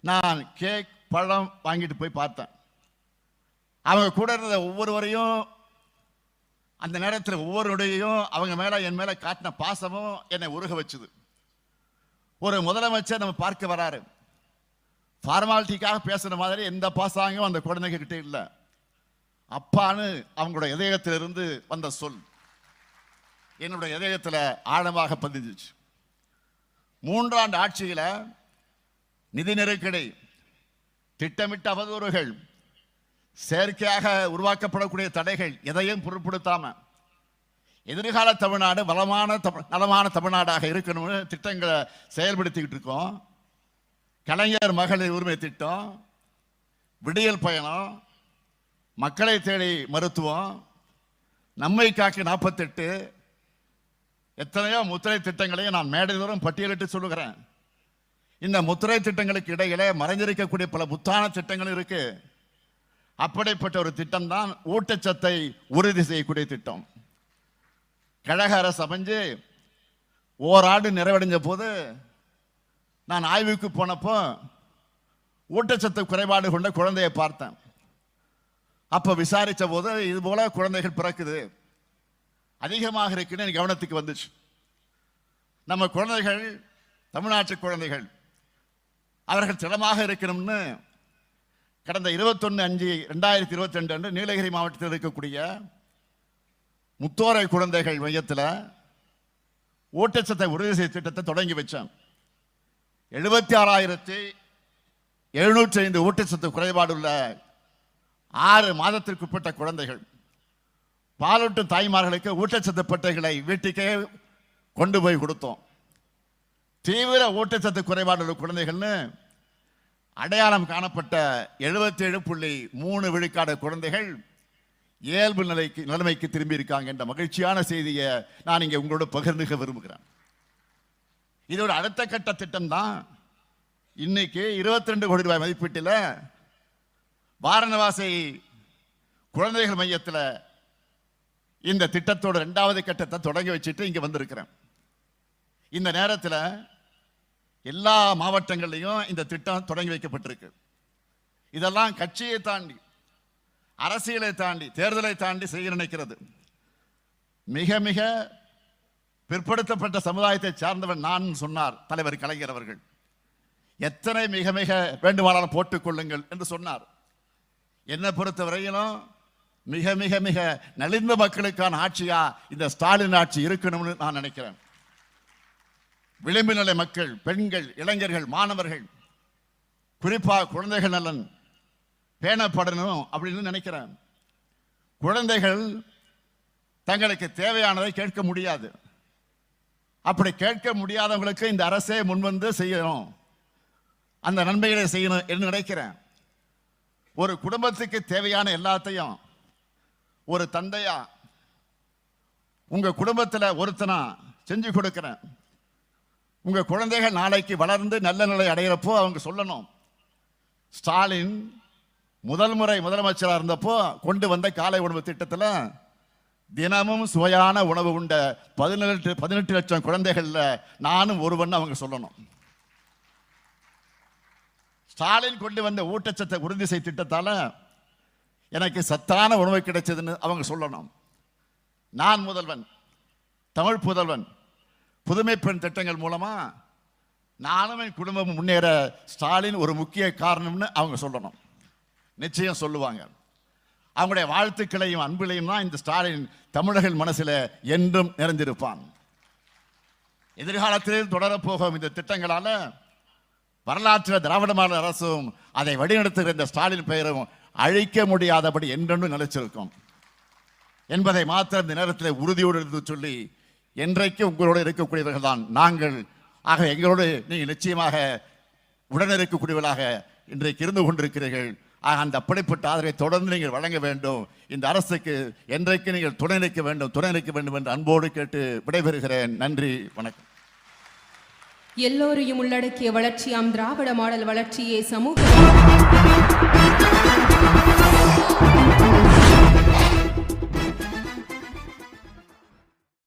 நான் கேக் பழம் வாங்கிட்டு போய் பார்த்தேன். அவங்க கூட இருந்த ஒவ்வொருவரையும் அந்த நேரத்தில் ஒவ்வொருடையும் அவங்க மேலே என் மேலே காட்டின பாசமும் என்னை உருக வச்சுது. ஒரு முதலமைச்சர் நம்ம பார்க்க வராரு. ஃபார்மாலிட்டிக்காக பேசுகிற மாதிரி எந்த பாசாங்கும் அந்த குழந்தைங்க இல்லை. அப்பான்னு அவங்களோட இதயத்திலிருந்து வந்த சொல். என்னுடைய இதயத்தில் ஆழமாக பதிஞ்சிச்சு. மூன்றாண்டு ஆட்சியில் நிதி நெருக்கடி திட்டமிட்ட அவதூறுகள் செயற்கையாக உருவாக்கப்படக்கூடிய தடைகள் எதையும் பொருட்படுத்தாம எதிர்கால தமிழ்நாடு வளமான தமிழ் நலமான தமிழ்நாடாக இருக்கணும்னு திட்டங்களை செயல்படுத்திக்கிட்டு இருக்கோம். கலைஞர் மகளிர் உரிமை திட்டம் விடியல் பயணம் மக்களை தேடி மருத்துவம் நம்மை காக்க நாற்பத்தெட்டு எத்தனையோ முத்திரை திட்டங்களையும் நான் மேடை தோறும் பட்டியலிட்டு சொல்லுகிறேன். இந்த முத்திரை திட்டங்களுக்கு இடையிலே மறைஞ்சிருக்கக்கூடிய பல முத்தான திட்டங்கள் இருக்கு. அப்படிப்பட்ட ஒரு திட்டம் தான் ஊட்டச்சத்தை உறுதி செய்யக்கூடிய திட்டம். கழக அரசு அமைஞ்சு ஓராண்டு நிறைவடைஞ்ச போது நான் ஆய்வுக்கு போனப்போ ஊட்டச்சத்து குறைபாடு கொண்ட குழந்தையை பார்த்தேன். அப்போ விசாரித்த போது இது போல குழந்தைகள் பிறக்குது. அதிகமாக இருக்குன்னு கவனத்துக்கு வந்துச்சு. நம்ம குழந்தைகள் தமிழ்நாட்டு குழந்தைகள் அவர்கள் திடமாக இருக்கணும்னு கடந்த இருபத்தொன்று அஞ்சு ரெண்டாயிரத்தி இருபத்தி ரெண்டு அன்று நீலகிரி மாவட்டத்தில் இருக்கக்கூடிய முத்தோரை குழந்தைகள் மையத்தில் ஊட்டச்சத்தை உறுதி செய்ய திட்டத்தை தொடங்கி வச்சேன். எழுபத்தி ஆறாயிரத்தி எழுநூற்றி ஐந்து ஊட்டச்சத்து குறைபாடுள்ள ஆறு மாதத்திற்குட்பட்ட குழந்தைகள். பாலூட்டும் தாய்மார்களுக்கு ஊட்டச்சத்து பட்டைகளை வீட்டுக்கே கொண்டு போய் கொடுத்தோம். தீவிர ஊட்டச்சத்து குறைபாடுள்ள குழந்தைகள்னு அடையாளம் காணப்பட்ட எழுபத்தி ஏழு புள்ளி மூணு விழுக்காடு குழந்தைகள் இயல்பு நிலைக்கு நிலைமைக்கு திரும்பி இருக்காங்க என்ற மகிழ்ச்சியான செய்தியை நான் இங்கே உங்களோட பகிர்ந்துக்க விரும்புகிறேன். இதோட அடுத்த கட்ட திட்டம் தான் இன்னைக்கு 22 கோடி ரூபாய் மதிப்பீட்டில் வாரணவாசி குழந்தைகள் மையத்தில் இந்த திட்டத்தோட ரெண்டாவது கட்டத்தை தொடங்கி வச்சுட்டு இங்கே வந்திருக்கிறேன். இந்த நேரத்தில் எல்லா மாவட்டங்கள்லையும் இந்த திட்டம் தொடங்கி வைக்கப்பட்டிருக்கு. இதெல்லாம் கட்சியை தாண்டி அரசியலை தாண்டி தேர்தலை தாண்டி செய்ய நினைக்கிறது. மிக மிக பிற்படுத்தப்பட்ட சமுதாயத்தை சார்ந்தவன் நான் சொன்னார் தலைவர் கலைஞர் அவர்கள். எத்தனை மிக மிக வேண்டுமானாலும் போட்டுக்கொள்ளுங்கள் என்று சொன்னார். என்னை பொறுத்த வரையிலும் மிக மிக மிக நலிந்த மக்களுக்கான ஆட்சியா இந்த ஸ்டாலின் ஆட்சி இருக்கணும்னு நான் நினைக்கிறேன். விளிம்பு நிலை மக்கள் பெண்கள் இளைஞர்கள் மாணவர்கள் குறிப்பாக குழந்தைகள் நலன் பேணப்படணும் அப்படின்னு நினைக்கிறேன். குழந்தைகள் தங்களுக்கு தேவையானதை கேட்க முடியாது. அப்படி கேட்க முடியாதவங்களுக்கு இந்த அரசே முன்வந்து செய்யணும். அந்த நன்மைகளை செய்யணும் என்று நினைக்கிறேன். ஒரு குடும்பத்துக்கு தேவையான எல்லாத்தையும் ஒரு தந்தையா உங்கள் குடும்பத்தில் ஒருத்தனா செஞ்சு கொடுக்குறேன். உங்கள் குழந்தைகள் நாளைக்கு வளர்ந்து நல்ல நிலை அடைகிறப்போ அவங்க சொல்லணும். ஸ்டாலின் முதல் முறை முதலமைச்சராக இருந்தப்போ கொண்டு வந்த காலை உணவு திட்டத்தில் தினமும் சுவையான உணவு உண்ட பதினெட்டு பதினெட்டு லட்சம் குழந்தைகளில் நானும் ஒருவன் அவங்க சொல்லணும். ஸ்டாலின் கொண்டு வந்த ஊட்டச்சத்தை உறுதி செய் திட்டத்தால் எனக்கு சத்தான உணவு கிடைச்சதுன்னு அவங்க சொல்லணும். நான் முதல்வன் தமிழ் புதல்வன் புதுமை பெண் திட்டங்கள் மூலமா நானும் என் குடும்பம் முன்னேற ஸ்டாலின் ஒரு முக்கிய காரணம்னு அவங்க சொல்லணும். நிச்சயம் சொல்லுவாங்க. அவங்களுடைய வாழ்த்துக்களையும் அன்பிலையும் தான் இந்த ஸ்டாலின் தமிழர்கள் மனசில் என்றும் நிறைந்திருப்பான். எதிர்காலத்தில் தொடரப்போகும் இந்த திட்டங்களால் வரலாற்று திராவிட மாநில அரசும் அதை வழிநடத்துகிற இந்த ஸ்டாலின் பெயரும் அழிக்க முடியாதபடி என்றென்றும் நிலைச்சிருக்கும். என்பதை மாத்திரம் இந்த நேரத்தில் உறுதியோடு இருந்து சொல்லி என்றைக்கு உங்களோடு இருக்கக்கூடியவர்கள் தான் நாங்கள் ஆக எங்களோடு நீங்கள் நிச்சயமாக உடன் இருக்கக்கூடியவர்களாக இன்றைக்கு இருந்து கொண்டிருக்கிறீர்கள். ஆக அந்த அப்படிப்பட்ட ஆதரவை தொடர்ந்து நீங்கள் வழங்க வேண்டும். இந்த அரசுக்கு என்றைக்கு நீங்கள் துணை நிற்க வேண்டும் துணை நிற்க வேண்டும் என்று அன்போடு கேட்டு விடைபெறுகிறேன். நன்றி வணக்கம். எல்லோரையும் உள்ளடக்கிய வளர்ச்சியாம் திராவிட மாடல் வளர்ச்சியே சமூக